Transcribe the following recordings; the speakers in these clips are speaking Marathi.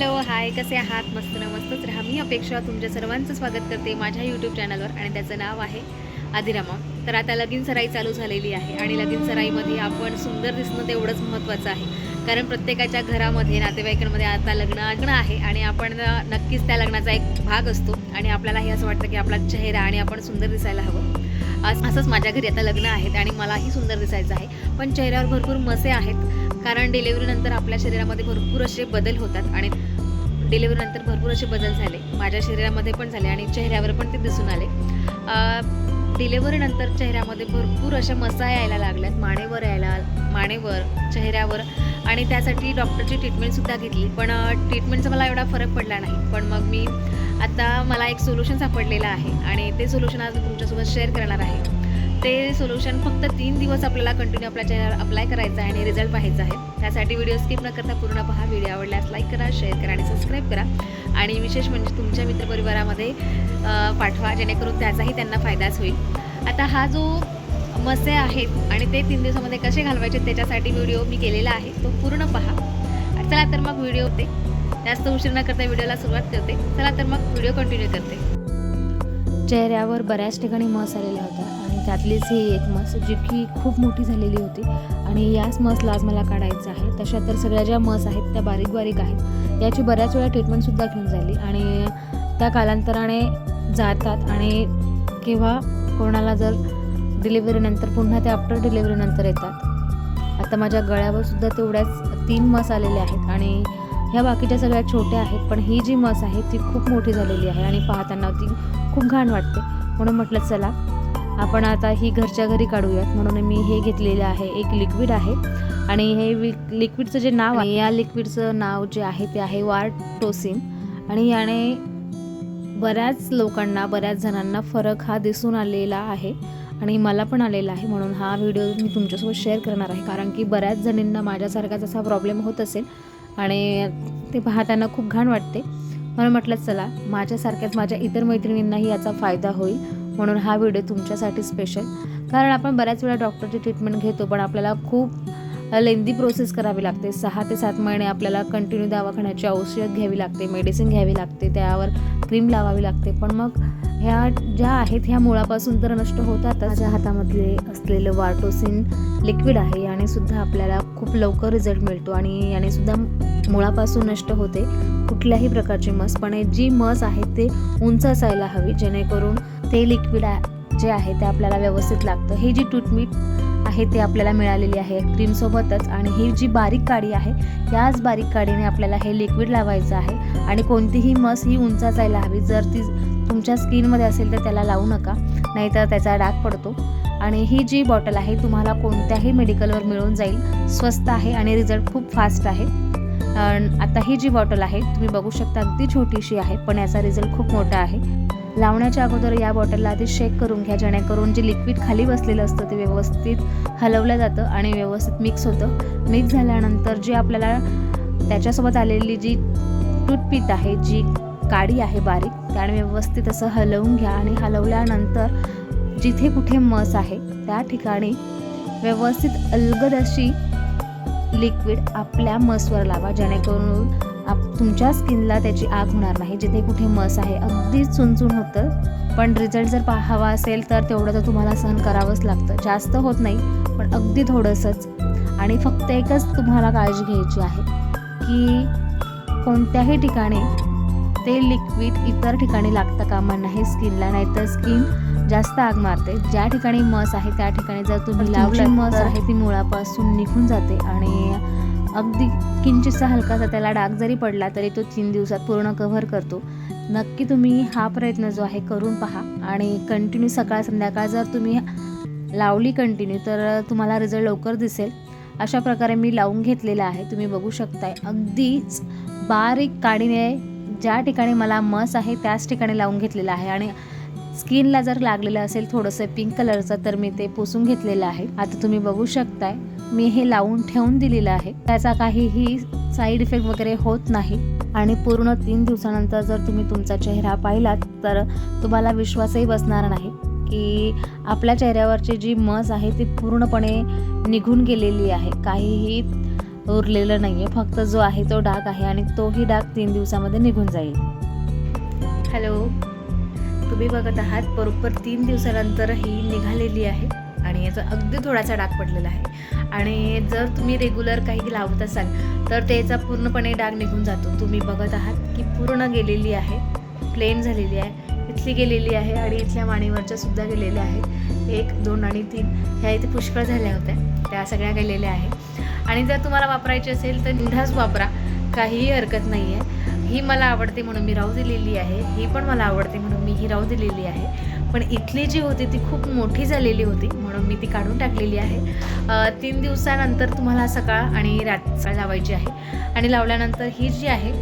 हॅलो हाय कसे आहात? मस्त ना मस्तच राहा. मी अपेक्षा तुमच्या सर्वांचं स्वागत करते माझ्या यूट्यूब चॅनलवर आणि त्याचं नाव आहे आदिरामा. तर आता लगीन सराई चालू झालेली आहे आणि लगीन सराईमध्ये आपण सुंदर दिसणं तेवढंच महत्त्वाचं आहे. कारण प्रत्येकाच्या घरामध्ये नातेवाईकांमध्ये आता लग्न लग्न आहे आणि आपण नक्कीच त्या लग्नाचा एक भाग असतो आणि आपल्यालाही असं वाटतं की आपला चेहरा आणि आपण सुंदर दिसायला हवं. आज असंच माझ्या घरी आता लग्न आहेत आणि मलाही सुंदर दिसायचं आहे. पण चेहऱ्यावर भरपूर मसे आहेत. कारण डिलिव्हरीनंतर आपल्या शरीरामध्ये भरपूर असे बदल होतात आणि डिलिव्हरीनंतर भरपूर असे बदल झाले. माझ्या शरीरामध्ये पण झाले आणि चेहऱ्यावर पण ते दिसून आले. डिलेवरीनंतर चेहऱ्यामध्ये भरपूर अशा मसा यायला लागल्यात. मानेवर यायला मानेवर चेहऱ्यावर. आणि त्यासाठी डॉक्टरची ट्रीटमेंटसुद्धा घेतली. पण ट्रीटमेंटचा मला एवढा फरक पडला नाही. पण मग मी आता मला एक सोल्युशन सापडलेलं आहे आणि ते सोल्युशन आज मी तुमच्यासोबत शेअर करणार आहे. ते सोल्युशन फक्त तीन दिवस आपल्याला कंटिन्यू आपल्या चॅनल अप्लाय करायचं आहे आणि रिझल्ट पाहायचा आहे. त्यासाठी व्हिडिओ स्किप न करता पूर्ण पहा. व्हिडिओ आवडल्यास लाईक करा शेअर करा आणि सबस्क्राईब करा. आणि विशेष म्हणजे तुमच्या मित्रपरिवारामध्ये पाठवा जेणेकरून त्याचाही त्यांना फायदाच होईल. आता हा जो मसे आहेत आणि ते तीन दिवसामध्ये कसे घालवायचे त्याच्यासाठी व्हिडिओ मी केलेला आहे. तो पूर्ण पहा. चला तर मग व्हिडिओ होते. जास्त उशीर न करता व्हिडिओला सुरुवात करते. चला तर मग व्हिडिओ कंटिन्यू करते. चेहऱ्यावर बऱ्याच ठिकाणी मस आलेल्या होत्या आणि त्यातलीच ही एक मस जी की खूप मोठी झालेली होती आणि याच मसला आज मला काढायचं आहे. तशा तर सगळ्या ज्या मस आहेत त्या बारीक बारीक आहेत. याची बऱ्याच वेळा ट्रीटमेंटसुद्धा घेऊन झाली आणि त्या कालांतराने जातात आणि किंवा कोणाला जर डिलिव्हरीनंतर पुन्हा ते आफ्टर डिलिव्हरीनंतर येतात. आता माझ्या गळ्यावर सुद्धा तेवढ्याच तीन मस आलेल्या आहेत आणि ह्या बाकीच्या सगळ्या छोट्या आहेत पण ही जी मस आहे ती खूप मोठी झालेली आहे आणि पाहताना ती खूप घाण वाटते. म्हणून म्हटलं चला आपण आता ही घरच्या घरी काढूयात. म्हणून मी हे घेतलेलं आहे एक लिक्विड आहे. आणि हे लिक्विडचं जे नाव आहे या लिक्विडचं नाव जे आहे ते आहे वार्टोसिन. आणि याने बऱ्याच लोकांना बऱ्याच जणांना फरक हा दिसून आलेला आहे आणि मला पण आलेला आहे. म्हणून हा व्हिडिओ मी तुमच्यासोबत शेअर करणार आहे. कारण की बऱ्याच जणींना माझ्यासारखाच असा प्रॉब्लेम होत असेल. आणि ते पाहताना खूप घाण वाटते. म्हणून म्हटलं चला माझ्यासारख्याच माझ्या इतर मैत्रिणींनाही याचा फायदा होईल. म्हणून हा व्हिडिओ तुमच्यासाठी स्पेशल कारण आपण बऱ्याच वेळा डॉक्टरची ट्रीटमेंट घेतो पण आपल्याला खूप लेंदी प्रोसेस करावी लागते. सहा ते सात महिने आपल्याला कंटिन्यू दवाखान्याची औषध घ्यावी लागते मेडिसिन घ्यावी लागते त्यावर क्रीम लावावी लागते. पण मग ह्या ज्या आहेत ह्या मुळापासून तर नष्ट होतात माझ्या हातामधले असलेलं वार्टोसिन लिक्विड आहे याने सुद्धा आपल्याला खूप लवकर रिझल्ट मिळतो आणि याने सुद्धा मुळापासून नष्ट होते. कुठल्याही प्रकारची मस पण हे जी मस आहे ते उंच असायला हवी जेणेकरून ते लिक्विड जे आहे ते आपल्याला व्यवस्थित लागतं. ही जी टूटमीट आहे ते आपल्याला मिळालेली आहे. क्रीमसोबतच आणि ही जी बारीक काडी आहे याच बारीक काडीने आपल्याला हे लिक्विड लावायचं आहे. आणि कोणतीही मस ही उंचा जायला हवी. जर ती तुमच्या स्किनमध्ये असेल तर त्याला लावू नका. नाहीतर त्याचा डाग पडतो. आणि ही जी बॉटल आहे तुम्हाला कोणत्याही मेडिकलवर मिळून जाईल. स्वस्त आहे आणि रिझल्ट खूप फास्ट आहे. आता ही जी बॉटल आहे तुम्ही बघू शकता अगदी छोटीशी आहे पण याचा रिझल्ट खूप मोठा आहे. लावण्याच्या अगोदर या बॉटलला आधी शेक करून घ्या जेणेकरून जे लिक्विड खाली बसलेलं असतं ते व्यवस्थित हलवलं जातं आणि व्यवस्थित मिक्स होतं. मिक्स झाल्यानंतर जी आपल्याला त्याच्यासोबत आलेली जी टूथपीत आहे जी काडी आहे बारीक त्याने व्यवस्थित असं हलवून घ्या आणि हलवल्यानंतर जिथे कुठे मस आहे त्या ठिकाणी व्यवस्थित अलगद अशी लिक्विड आपल्या मसवर लावा जेणेकरून आप तुमच्या स्किनला त्याची आग होणार नाही जिथे कुठे मस आहे. अगदी चुनचुन होतं. पण रिझल्ट जर पाहावा असेल तर तेवढं तर तुम्हाला सहन करावंच लागतं. जास्त होत नाही पण अगदी थोडंसंच. आणि फक्त एकच तुम्हाला काळजी घ्यायची आहे की कोणत्याही ठिकाणी ते लिक्विड इतर ठिकाणी लागतं कामा नाही स्किनला नाहीतर स्किन जास्त आग मारते. ज्या ठिकाणी मस आहे त्या ठिकाणी जर तुम्ही लावली मस आहे ती मुळापासून निघून जाते. आणि अगदी किंचितसा हलकासा त्याला डाग जरी पडला तरी तो तीन दिवसात पूर्ण कव्हर करतो. नक्की तुम्ही हा प्रयत्न जो आहे करून पहा आणि कंटिन्यू सकाळ संध्याकाळ जर तुम्ही लावली कंटिन्यू तर तुम्हाला रिझल्ट लवकर दिसेल. अशा प्रकारे मी लावून घेतलेला आहे. तुम्ही बघू शकताय. अगदीच बारीक काडीने ज्या ठिकाणी मला मस आहे त्याच ठिकाणी लावून घेतलेलं आहे. आणि स्किनला जर लागलेलं असेल थोडंसं पिंक कलरचं तर मी ते पुसून घेतलेलं आहे. आता तुम्ही बघू शकताय मी हे लावून ठेवून दिलेलं आहे. त्याचा काहीही साईड इफेक्ट वगैरे होत नाही. आणि पूर्ण तीन दिवसानंतर जर तुम्ही तुमचा चेहरा पाहिलात तर तुम्हाला विश्वासही बसणार नाही की आपल्या चेहऱ्यावरची जी मस आहे ती पूर्णपणे निघून गेलेली आहे. काहीही उरलेलं नाही आहे फक्त जो आहे तो डाग आहे आणि तोही डाग तीन दिवसामध्ये निघून जाईल. हॅलो तुम्ही बघत आहात बरोबर तीन दिवसानंतर ही निघालेली आहे आणि याचा अगदी थोडासा डाग पडलेला आहे. आणि जर तुम्ही रेग्युलर काही लावत असाल तर त्याचा पूर्णपणे डाग निघून जातो. तुम्ही बघत आहात की पूर्ण गेलेली आहे प्लेन झालेली आहे इथली गेलेली आहे आणि इथल्या माणीवरच्या सुद्धा गेलेल्या आहेत. एक दोन आणि तीन ह्या इथे पुष्कळ झाल्या होत्या. त्या सगळ्या गेलेल्या आहे आणि जर तुम्हाला वापरायची असेल तर निधाच वापरा. काहीही हरकत नाही आहे ही मला आवडते म्हणून मी राहू दिलेली आहे. ही पण मला आवडते म्हणून मी ही राहू दिलेली आहे. पण इथली जी होती ती खूप मोठी झालेली होती म्हणून मी ती काढून टाकलेली आहे. तीन दिवसानंतर तुम्हाला सकाळ आणि रात्र लावायची आहे. आणि लावल्यानंतर ही जी आहे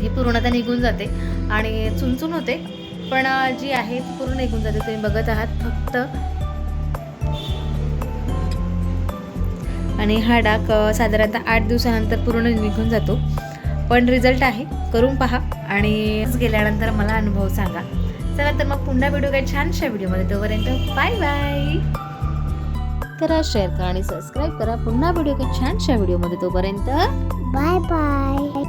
ही पूर्णतः निघून जाते आणि चुनचुन होते. पण जी आहे ती पूर्ण निघून जाते. तुम्ही बघत आहात फक्त आणि हा डाग साधारणतः आठ दिवसानंतर पूर्ण निघून जातो. पण रिझल्ट आहे. करून पहा आणि गेल्यानंतर मला अनुभव सांगा. चला तर मग पुन्हा व्हिडिओ काही छानशा व्हिडिओमध्ये. तोपर्यंत बाय बाय करा शेअर करा आणि सबस्क्राईब करा. पुन्हा व्हिडिओ काही छानशा व्हिडिओमध्ये. तोपर्यंत बाय बाय